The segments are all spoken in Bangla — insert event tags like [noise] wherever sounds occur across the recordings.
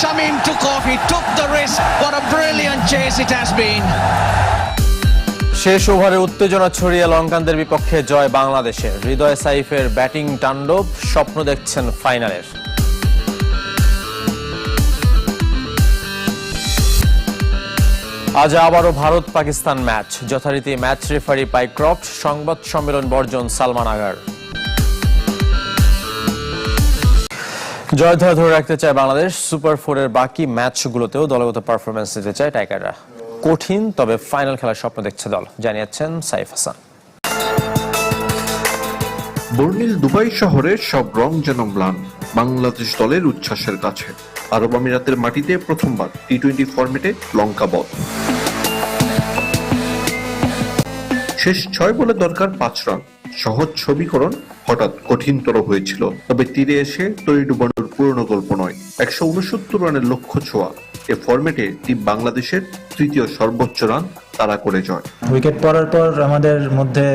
Shamim took off, he took the risk. What a brilliant chase it has been. শেষ ওভারে উত্তেজনা ছড়িয়ে লঙ্কানদের বিপক্ষে জয় বাংলাদেশের হৃদয় সাইফের ব্যাটিং তাণ্ডব স্বপ্ন দেখছেন ফাইনালের। আজ আবারও ভারত পাকিস্তান ম্যাচ। যথারীতি ম্যাচ রেফারি পাইক্রফট সংবাদ সম্মেলন বর্জন সালমান আগার। জয় ধরা রাখতে চায় বাংলাদেশ সুপার ফোরের বাকি ম্যাচগুলোতেও দলগত পারফরমেন্স দিতে চায় টাইগাররা। কঠিন, তবে ফাইনাল খেলার স্বপ্ন দেখছে দল, জানিয়েছেন সাইফ হাসান। বর্ণিল দুবাই শহরের সব রং যেন ম্লান, বাংলাদেশ দলের উচ্ছ্বাসের কাছে। আরব আমিরাতের মাটিতে প্রথমবার টি টোয়েন্টি ফরম্যাটে লঙ্কা বধ শেষ ছয় বলে দরকার পাঁচ রান। সহজ ছবিকরণ হঠাৎ কঠিনতর হয়েছিল। তবে তীরে এসে তৈরি ডুবানোর পুরনো গল্প নয়, একশো উনসত্তর রানের লক্ষ্য ছোঁয়া। এ ফর্মেটে টিম বাংলাদেশের তৃতীয় সর্বোচ্চ রান তারা করে জয়। উইকেট পড়ার পর আমাদের মধ্যে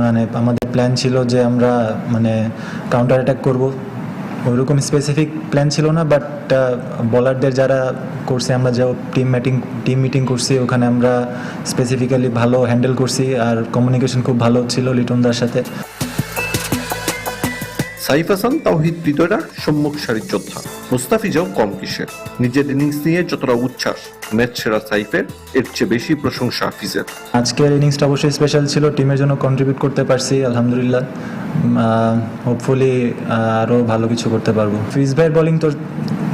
মানে আমাদের প্ল্যান ছিল যে আমরা মানে কাউন্টার অ্যাটাক করব। ওইরকম স্পেসিফিক প্ল্যান ছিল না বাট বলারদের যারা করছে, আমরা যা টিম মিটিং টিম মিটিং করছি, ওখানে আমরা স্পেসিফিক্যালি ভালো হ্যান্ডেল করছি, আর কমিউনিকেশন খুব ভালো ছিল লিটনদার সাথে। সাইফ হাসান তাওহিদ হৃদয়রা সম্মুখ সারির যোদ্ধা। মুস্তাফিজাও কম কিসের। নিজের ইনিংস নিয়ে যতটা উচ্ছ্বাস, ম্যাচ সেরা সাইফের, এর চেয়ে বেশি প্রশংসা হাফিজের। আজকের ইনিংসটা অবশ্যই স্পেশাল ছিল টিমের জন্য কন্ট্রিবিউট করতে পারছি, আলহামদুলিল্লাহ। হোপফুলি আরও ভালো কিছু করতে পারব। ফিজ ভাইয়ের বোলিং তো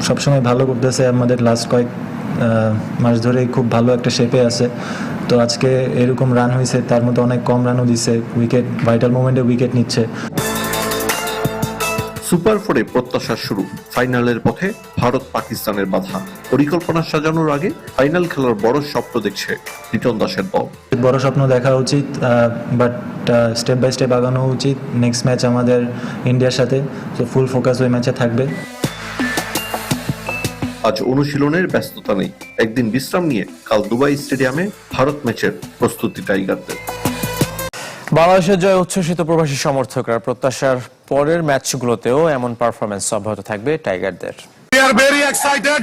সবসময় ভালো করতেছে, আমাদের লাস্ট কয়েক মাস ধরেই খুব ভালো একটা শেপে আছে। তো আজকে এরকম রান হয়েছে তার মধ্যে অনেক কম রানও দিছে উইকেট ভাইটাল মোমেন্টে উইকেট নিচ্ছে। সুপার ফোরে প্রত্যাশা শুরু। ফাইনালের পথে ভারত পাকিস্তানের বাধা। পরিকল্পনা সাজানোর আগে ফাইনাল খেলার বড় স্বপ্ন দেখছে লিটন দাসের দল। বড় স্বপ্ন দেখা উচিত বাট স্টেপ বাই স্টেপ আগানো উচিত। নেক্সট ম্যাচ আমাদের ইন্ডিয়ার সাথে তো ফুল ফোকাস ওই ম্যাচে থাকবে। আজ অনুশীলনের ব্যস্ততা নেই। একদিন বিশ্রাম নিয়ে কাল দুবাই স্টেডিয়ামে ভারত ম্যাচের প্রস্তুতি টাইগারদের। বাংলাদেশের জয় উচ্ছ্বসিত প্রবাসী সমর্থকরা প্রত্যাশার পরের ম্যাচগুলোতেও এমন পারফরমেন্স অব্যাহত থাকবে টাইগারদের। Are very excited.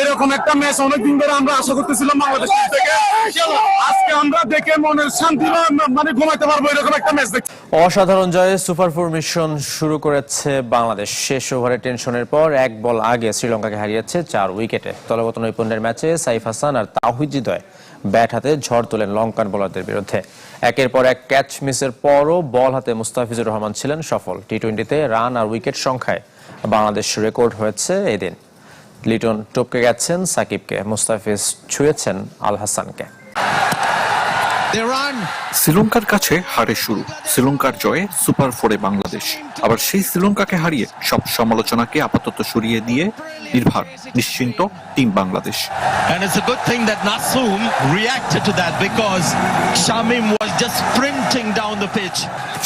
এরকম একটা ম্যাচ অনেকদিন ধরে আমরা আশা করতেছিলাম বাংলাদেশ থেকে। আজকে আমরা দেখে মনের শান্তি মানে ঘুমাইতে পারব এরকম একটা ম্যাচ দেখতে। অসাধারণ জয়ে সুপার ফোর মিশন শুরু করেছে বাংলাদেশ। শেষ ওভারে টেনশনের পর এক বল আগে শ্রীলঙ্কাকে হারিয়েছে চার উইকেটে দলগত নৈপুণ্যের ম্যাচে সাইফ হাসান আর তাহিদ হৃদয় ব্যাট হাতে ঝড় তোলেন লঙ্কান বোলারদের বিরুদ্ধে। একের পর এক ক্যাচ মিসের পরও বল হাতে মুস্তাফিজুর রহমান ছিলেন সফল। টি টোয়েন্টিতে রান আর উইকেট সংখ্যায় বাংলাদেশ রেকর্ড হয়েছে এদিন। লিটন টপকে গেছেন সাকিবকে মুস্তাফিজ ছুঁয়েছেন আল হাসানকে। শ্রীলঙ্কার কাছে হারে শুরু শ্রীলঙ্কার জয়ে সুপার ফোরে বাংলাদেশ। আবার সেই শ্রীলঙ্কাকে হারিয়ে সব সমালোচনাকে আপাতত সরিয়ে দিয়ে নির্ভার নিশ্চিন্ত team Bangladesh And it's a good thing that Nasum reacted to that because Shamim was just sprinting down the pitch.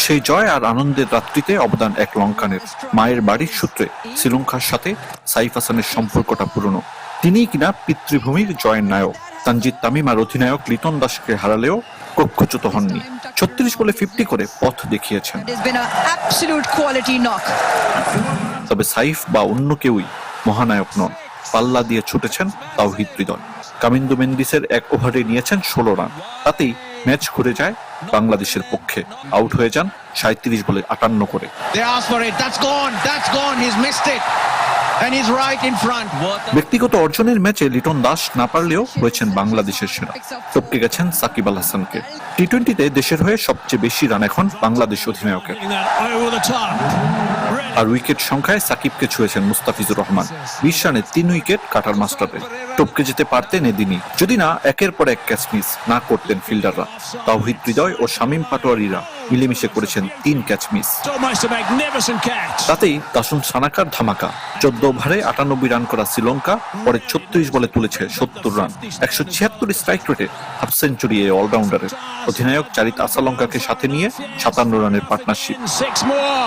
সেই জয় আর আনন্দের রাত্রিতে অবদান এক লঙ্কানের মায়ের বাড়ির সূত্রে শ্রীলঙ্কার সাথে সাইফ হাসানের সম্পর্কটা পুরনো তিনিই কিনা পিতৃভূমির জয়ের নায়ক তানজিদ তামিম আর অধিনায়ক লিটন দাসকে হারালেও কক্ষচ্যুত হননি ছত্রিশ বলে ফিফটি করে পথ দেখিয়েছেন. তবে সাইফ বা অন্য কেউই মহানায়ক নন। পাল্লা দিয়ে ছুটেছেন তাওহিদ হৃদয়। কামিন্দু মেন্ডিসের এক ওভারে নিয়েছেন ষোলো রান। তাতেই ম্যাচ ঘুরে যায় বাংলাদেশের পক্ষে। আউট হয়ে যান সাঁত্রিশ বলে আটান্ন করে. ব্যক্তিগত অর্জনের ম্যাচে লিটন দাস না পারলেও হয়েছেন বাংলাদেশের সেরা। টপকে গেছেন সাকিব আল হাসানকে। টি টোয়েন্টিতে দেশের হয়ে সবচেয়ে বেশি রান এখন বাংলাদেশ অধিনায়কের। আর উইকেট সংখ্যায় সাকিবকে ছুঁয়েছেন মুস্তাফিজুর রহমান। বিশ রানে তিন উইকেট কাটার মাস্টারে টপকে যেতে পারতেন এদিনই। যদি না, একের পর এক ক্যাচ মিস না করতেন ফিল্ডাররা। তাওহিদ হৃদয় ও শামীম পাটোয়ারিরা। মিলেমিশে করেছেন তিন ক্যাচ মিস. তাতেই দাসুন সানাকার ধামাকা চোদ্দ ওভারে আটানব্বই রান করা শ্রীলঙ্কা পরে ছত্রিশ বলে তুলেছে সত্তর রান একশো ছিয়াত্তর স্ট্রাইক রেটে হাফ সেঞ্চুরি এই অলরাউন্ডারের অধিনায়ক চারিত আসালঙ্কাকে সাথে নিয়ে সাতান্ন রানের partnership Six more.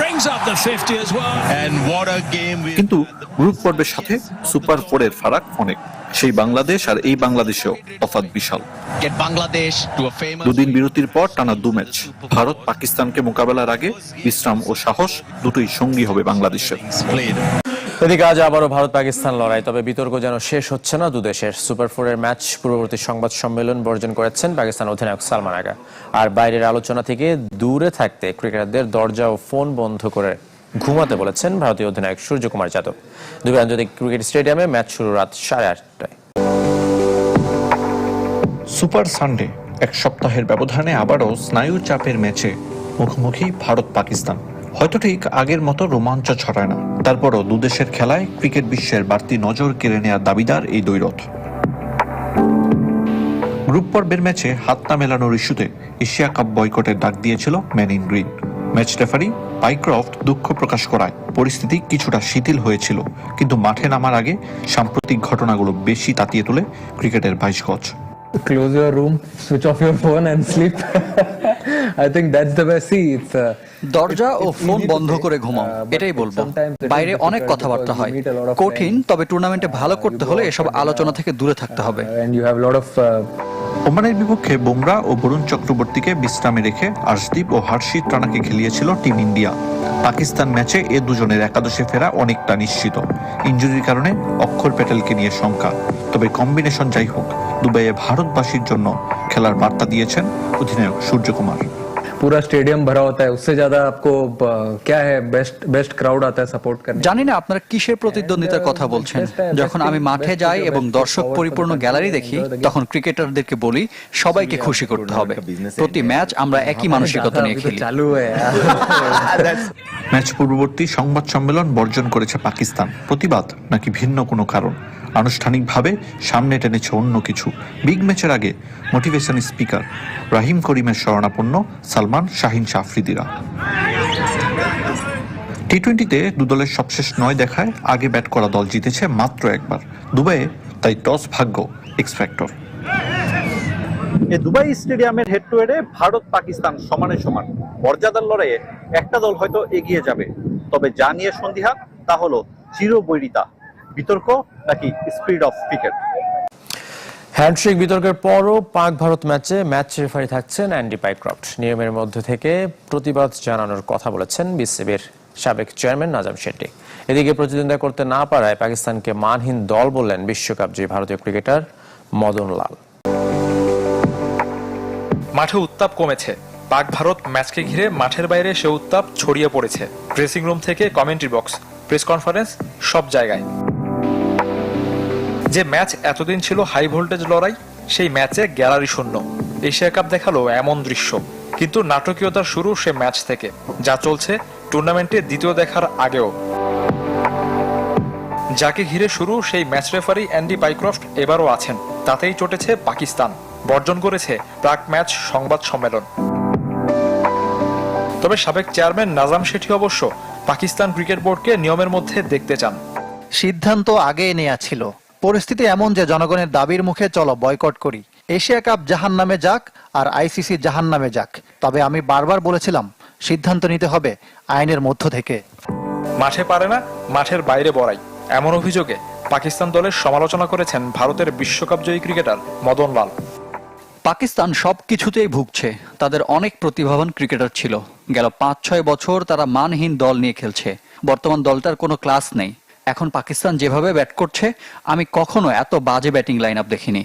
Brings up the 50 as well. And what a game we কিন্তু গ্রুপ পর্বের সাথে সুপার ফোরের ফারাক অনেক সেই বাংলাদেশ আর এই বাংলাদেশেও তফাৎ বিশাল. দুদিন বিরতির পর টানা দু ম্যাচ। ভারত পাকিস্তানকে মোকাবেলার আগে বিশ্রাম ও সাহস দুটোই সঙ্গী হবে বাংলাদেশের। এদিকে আজ আবারও ভারত পাকিস্তান লড়াই তবে বিতর্ক যেন শেষ হচ্ছে না দুদেশের সুপার ফোরের ম্যাচ পূর্ববর্তী সংবাদ সম্মেলন বর্জন করেছেন পাকিস্তান অধিনায়ক সালমান আগা আর বাইরের আলোচনা থেকে দূরে থাকতে ক্রিকেটারদের দরজা ও ফোন বন্ধ করে ঘুমাতে বলেছেন ভারতীয় অধিনায়ক সূর্যকুমার যাদব। দুবাই আন্তর্জাতিক ক্রিকেট স্টেডিয়ামে ম্যাচ শুরু রাত সাড়ে আটটায়। সুপার সানডে এক সপ্তাহের ব্যবধানে আবারও স্নায়ু চাপের ম্যাচে মুখোমুখি ভারত পাকিস্তান হয়তো ঠিক আগের মতো রোমাঞ্চ ছড়ায় না। তারপরও দুদেশের খেলায় ক্রিকেট বিশ্বের বাড়তি নজর কেড়ে নেওয়ার দাবিদার এই দ্বৈরথ। গ্রুপ পর্বের ম্যাচে হাত না মেলানোর ইস্যুতে এশিয়া কাপ বয়কটের ডাক দিয়েছিল man in green. Match referee Pycroft দুঃখ প্রকাশ করায়। পরিস্থিতি কিছুটা শিথিল হয়েছিল কিন্তু মাঠে নামার আগে সাম্প্রতিক ঘটনাগুলো বেশি তাতিয়ে তুলে ক্রিকেটের vice coach close your room switch off your phone and sleep I think that's the basic it's দরজা ও ফোন বন্ধ করে ঘুমাও এটাই বলব। বাইরে অনেক কথাবার্তা হয়। কঠিন তবে টুর্নামেন্টে ভালো করতে হলে এসব আলোচনা থেকে দূরে থাকতে হবে। ওমানের বিপক্ষে বোমরা ও বরুণ চক্রবর্তীকে বিশ্রামে রেখে আর্শদীপ ও হার্শি রানাকে খেলিয়েছিল টিম ইন্ডিয়া। পাকিস্তান ম্যাচে এ দুজনের একাদশে ফেরা অনেকটা নিশ্চিত। ইঞ্জুরির কারণে অক্ষর প্যাটেলকে নিয়ে শঙ্কা। তবে কম্বিনেশন যাই হোক, দুবাইয়ে ভারতবাসীর জন্য খেলার বার্তা দিয়েছেন অধিনায়ক সূর্যকুমার। पूरा स्टेडियम भरा होता है उससे ज्यादा आपको uh, क्या है बेस्ट बेस्ट क्राउड आता है सपोर्ट करने জানি না আপনারা কিসের প্রতিদ্বন্দ্বিতার কথা বলছেন যখন আমি মাঠে যাই এবং দর্শক পরিপূর্ণ গ্যালারি দেখি তখন ক্রিকেটারদেরকে বলি সবাইকে খুশি করতে হবে প্রতি ম্যাচ আমরা একই মানসিকতা নিয়ে अभी तो খেলি चालू [laughs] है ম্যাচ পূর্ববর্তী সংবাদ সম্মেলন বর্জন করেছে পাকিস্তান প্রতিবাদ নাকি ভিন্ন কোনো কারণ আনুষ্ঠানিকভাবে সামনে টেনেছে অন্য কিছু। বিগ ম্যাচের আগে মোটিভেশন স্পিকার রাহিম করিমের শরণাপন্ন সালমান শাহিন শাফরিদিরা টি টোয়েন্টিতে দুদলের সবশেষ নয় দেখায় আগে ব্যাট করা দল জিতেছে মাত্র একবার। দুবাইয়ে তাই টস ভাগ্য এক্স ফ্যাক্টর এ দুবাই স্টেডিয়ামের হেড টু হেডে ভারত পাকিস্তান সমানে সমান। মর্যাদার লড়াইয়ে একটা দল হয়তো এগিয়ে যাবে। তবে যা নিয়ে সন্দিহান তা হলো চিরবৈরিতা। বিতর্ক নাকি স্পিড অফ ক্রিকেট হ্যান্ডশেক বিতর্কের পরও পাক ভারত ম্যাচে ম্যাচ রেফারি থাকছেন অ্যান্ডি পাইক্রফট। নিয়মের মধ্যে থেকে প্রতিবাদ জানানোর কথা বলেছেন বিসিবির সাবেক চেয়ারম্যান নাজাম শেট্টি। এদিকে প্রতিদ্বন্দ্বিতা করতে না পারায় পাকিস্তানকে মানহীন দল বললেন বিশ্বকাপ জয়ী ভারতীয় ক্রিকেটার মদন লাল। মাঠে উত্তাপ কমেছে। পাক ভারত ম্যাচকে ঘিরে মাঠের বাইরে সে উত্তাপ ছড়িয়ে পড়েছে। ড্রেসিং রুম থেকে কমেন্ট্রি বক্স প্রেস কনফারেন্স সব জায়গায়। যে ম্যাচ এতদিন ছিল হাই ভোল্টেজ লড়াই, সেই ম্যাচে গ্যালারি শূন্য। এশিয়া কাপ দেখাল এমন দৃশ্য। কিন্তু নাটকীয়তার শুরু সে ম্যাচ থেকে, যা চলছে টুর্নামেন্টে দ্বিতীয় দেখার আগেও। যাকে ঘিরে শুরু সেই ম্যাচ রেফারি অ্যান্ডি পাইক্রফট এবারও আছেন। তাতেই চটেছে পাকিস্তান। বর্জন করেছে প্রাক ম্যাচ সংবাদ সম্মেলন। তবে সাবেক চেয়ারম্যান নাজাম শেঠি অবশ্য পাকিস্তান ক্রিকেট বোর্ডকে নিয়মের মধ্যে দেখতে চান। সিদ্ধান্ত আগে নেওয়া ছিল। পরিস্থিতি এমন যে জনগণের দাবির মুখে চলো বয়কট করি। এশিয়া কাপ জাহান নামে যাক আর আইসিসি জাহান নামে যাক। তবে আমি বারবার বলেছিলাম সিদ্ধান্ত নিতে হবে আইনের মধ্য থেকে। মাঠে পারে না মাঠের বাইরে বড়াই। এমন অভিযোগে পাকিস্তান দলের সমালোচনা করেছেন ভারতের বিশ্বকাপ জয়ী ক্রিকেটার মদন লাল। পাকিস্তান সব কিছুতেই ভুগছে। তাদের অনেক প্রতিভাবান ক্রিকেটার ছিল। গেল পাঁচ ছয় বছর তারা মানহীন দল নিয়ে খেলছে। বর্তমান দলটার কোনো ক্লাস নেই। এখন পাকিস্তান যেভাবে ব্যাট করছে, আমি কখনো এত বাজে ব্যাটিং লাইন আপ দেখিনি।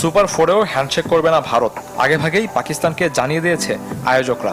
সুপার ফোরেও হ্যান্ডশেক করবে না ভারত। আগেভাগেই পাকিস্তানকে জানিয়ে দিয়েছে আয়োজকরা।